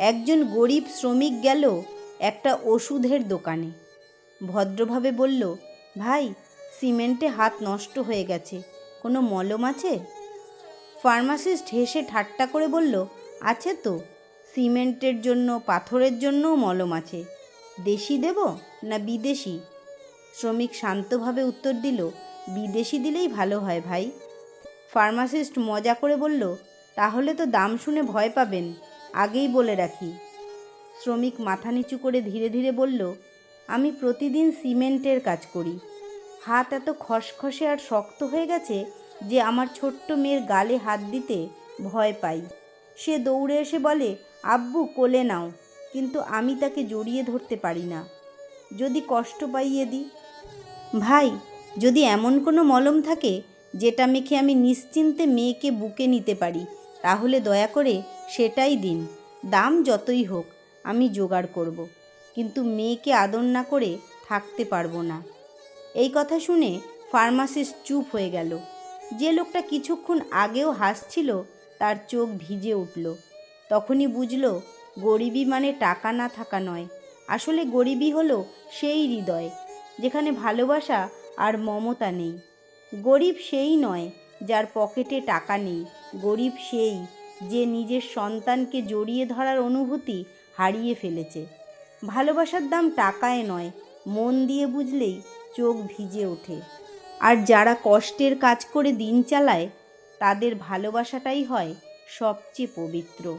একজন গরিব শ্রমিক গেল একটা ওষুধের দোকানে। ভদ্রভাবে বলল, ভাই, সিমেন্টে হাত নষ্ট হয়ে গেছে, কোনো মলম আছে? ফার্মাসিস্ট হেসে ঠাট্টা করে বলল, আছে তো, সিমেন্টের জন্য, পাথরের জন্যও মলম আছে। দেশি দেব না বিদেশি? শ্রমিক শান্তভাবে উত্তর দিল, বিদেশি দিলেই ভালো হয় ভাই। ফার্মাসিস্ট মজা করে বলল, তাহলে তো দাম শুনে ভয় পাবেন। আগেই বলে রাখি। শ্রমিক মাথা নিচু করে ধীরে ধীরে বলল, আমি প্রতিদিন সিমেন্টের কাজ করি। হাত এত খসখসে আর শক্ত হয়ে গেছে যে আমার ছোট্ট মেয়ের গালে হাত দিতে ভয় পাই। সে দৌড়ে এসে বলে, আব্বু, কোলে নাও। কিন্তু আমি তাকে জড়িয়ে ধরতে পারি না। যদি কষ্ট পাইয়ে দিই? ভাই, যদি এমন কোনো মলম থাকে, যেটা মেখে আমি নিশ্চিন্তে মেয়েকে বুকে নিতে পারি তাহলে দয়া করে সেটাই দিন। দাম যতই হোক, আমি জোগাড় করব। কিন্তু মেয়েকে আদর না করে থাকতে পারব না। এই কথা শুনে ফার্মাসিস্ট চুপ হয়ে গেল। যে লোকটা কিছুক্ষণ আগেও হাসছিল, তার চোখ ভিজে উঠল। তখনই বুঝল, গরিবী মানে টাকা না থাকা নয়। আসলে গরিবী হলো সেই হৃদয়, যেখানে ভালোবাসা আর মমতা নেই। গরিব সেই নয়, যার পকেটে টাকা নেই। গরিব সেই যে নিজের সন্তানকে জড়িয়ে ধরার অনুভূতি হারিয়ে ফেলেছে। ভালোবাসার দাম টাকায় নয়, মন দিয়ে বুঝলেই চোখ ভিজে ওঠে। আর যারা কষ্টের কাজ করে দিন চালায়, তাদের ভালোবাসাটাই হয় সবচেয়ে পবিত্র।